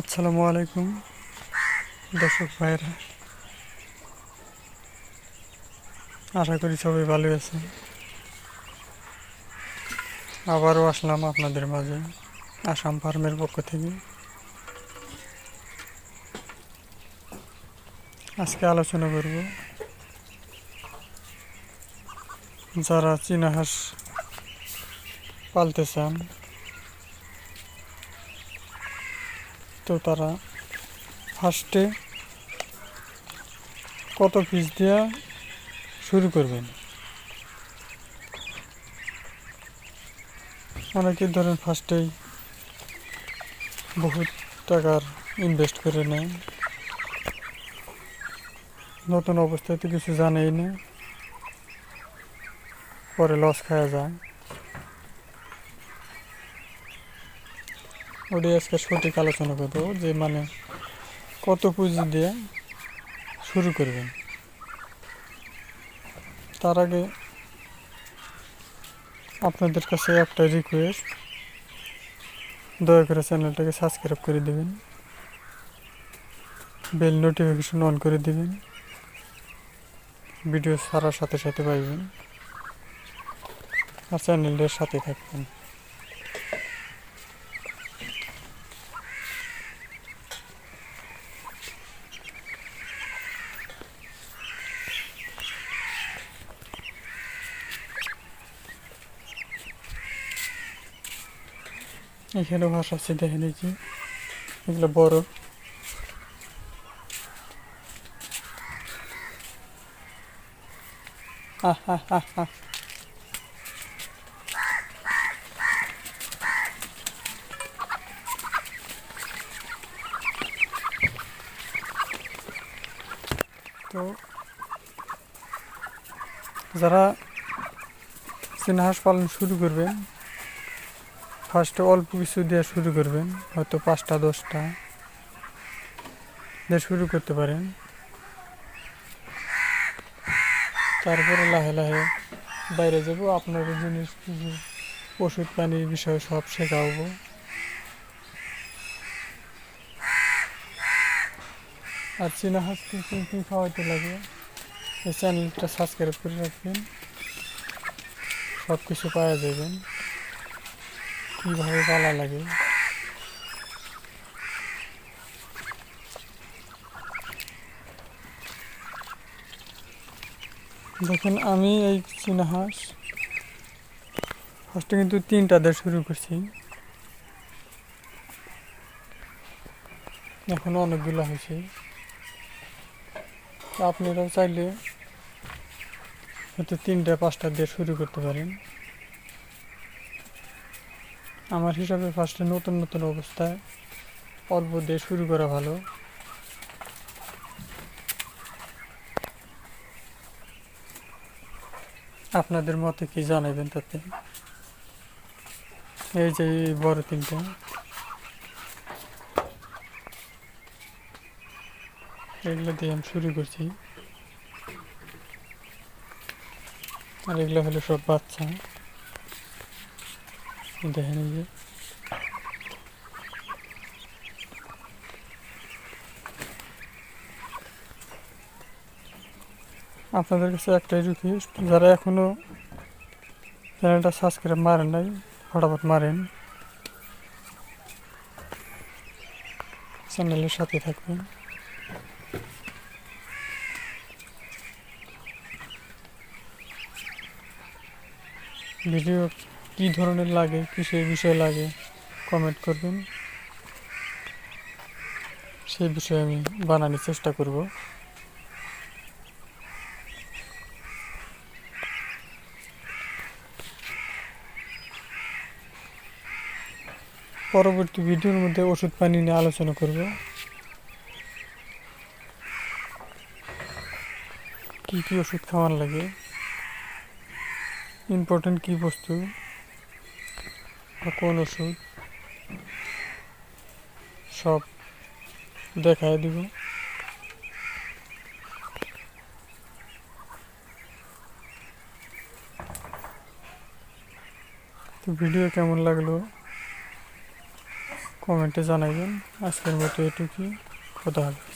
আসসালামু আলাইকুম, দর্শক ভাইরা আশা করি সবাই ভালো আছেন। আবারও আসলাম আপনাদের মাঝে আসাম ফার্মের পক্ষ থেকে। আজকে আলোচনা করব যারা চীনা হাঁস পালতে চান তো তারা ফার্স্টে কত পিস দেওয়া শুরু করবেন? অনেকে ধরেন ফার্স্টেই বহুত টাকার ইনভেস্ট করে নেয়। নতুন অবস্থায় তো কিছু জানেই না। পরে লস খাওয়া যায়। ওটাই আজকে সঠিক আলোচনা করব যে মানে কত পুঁজি দিয়ে শুরু করবেন। তার আগে আপনাদের কাছে একটা রিকোয়েস্ট দয়া করে চ্যানেলটাকে সাবস্ক্রাইব করে দেবেন বেল নোটিফিকেশন অন করে দেবেন ভিডিও ছাড়ার সাথে সাথে পাইবেন, আর চ্যানেলটার সাথে থাকবেন। এখানে ভাষা আছে দেখে নিয়েছি এগুলো বড় আহ। তো যারা চীনা হাঁস পালন শুরু করবেন ফার্স্টে অল্প কিছু দিয়ে শুরু করবেন, হয়তো পাঁচটা, দশটা দিয়ে শুরু করতে পারেন। তারপরে লাহে লাহে বাইরে যাব, আপনার জিনিস, ওষুধ, পানির বিষয়ে সব শেখাবো। আর চীনা হাঁস কী কী খাওয়াইতে লাগে, এই চ্যানেলটা সাবস্ক্রাইব করে রাখবেন সব কিছু পাওয়া যাবেন কীভাবে পালা লাগে? দেখুন, আমি এই চীনা হাঁস ফার্স্টে কিন্তু তিনটা দিয়ে শুরু করছি। এখন অনেকগুলো হয়েছে। আপনারাও চাইলে হয়তো তিনটা, পাঁচটা দিয়ে শুরু করতে পারেন। আমার হিসাবে ফার্স্টে নতুন নতুন অবস্থায় অল্প দিয়ে শুরু করা ভালো। আপনাদের মতে কি জানাবেন তাতে? এই যে বড় তিনটা। এগুলো দিয়ে আমি শুরু করছি। আর এগুলো হলো সব বাচ্চা। দেখেন এই যে আপনাদের কাছে একটাই রিকোয়েস্ট যারা এখনও চ্যানেলটা সাবস্ক্রাইব মারেন নাই, ফটাফট মারেন। চ্যানেলের সাথে থাকবেন। ভিডিও কী ধরনের লাগে, কিসের বিষয় লাগে কমেন্ট করবেন। সেই বিষয়ে আমি বানানোর চেষ্টা করব। পরবর্তী ভিডিওর মধ্যে ওষুধ পানি নিয়ে আলোচনা করব। কি কি ওষুধ খাওয়ার লাগে? ইম্পর্টেন্ট কি বস্তু? বা কোন ওষুধ সব দেখায় দিব তো ভিডিও কেমন লাগল কমেন্টে জানাবেন আজকের মতো এটুকুই খোদা হাফেজ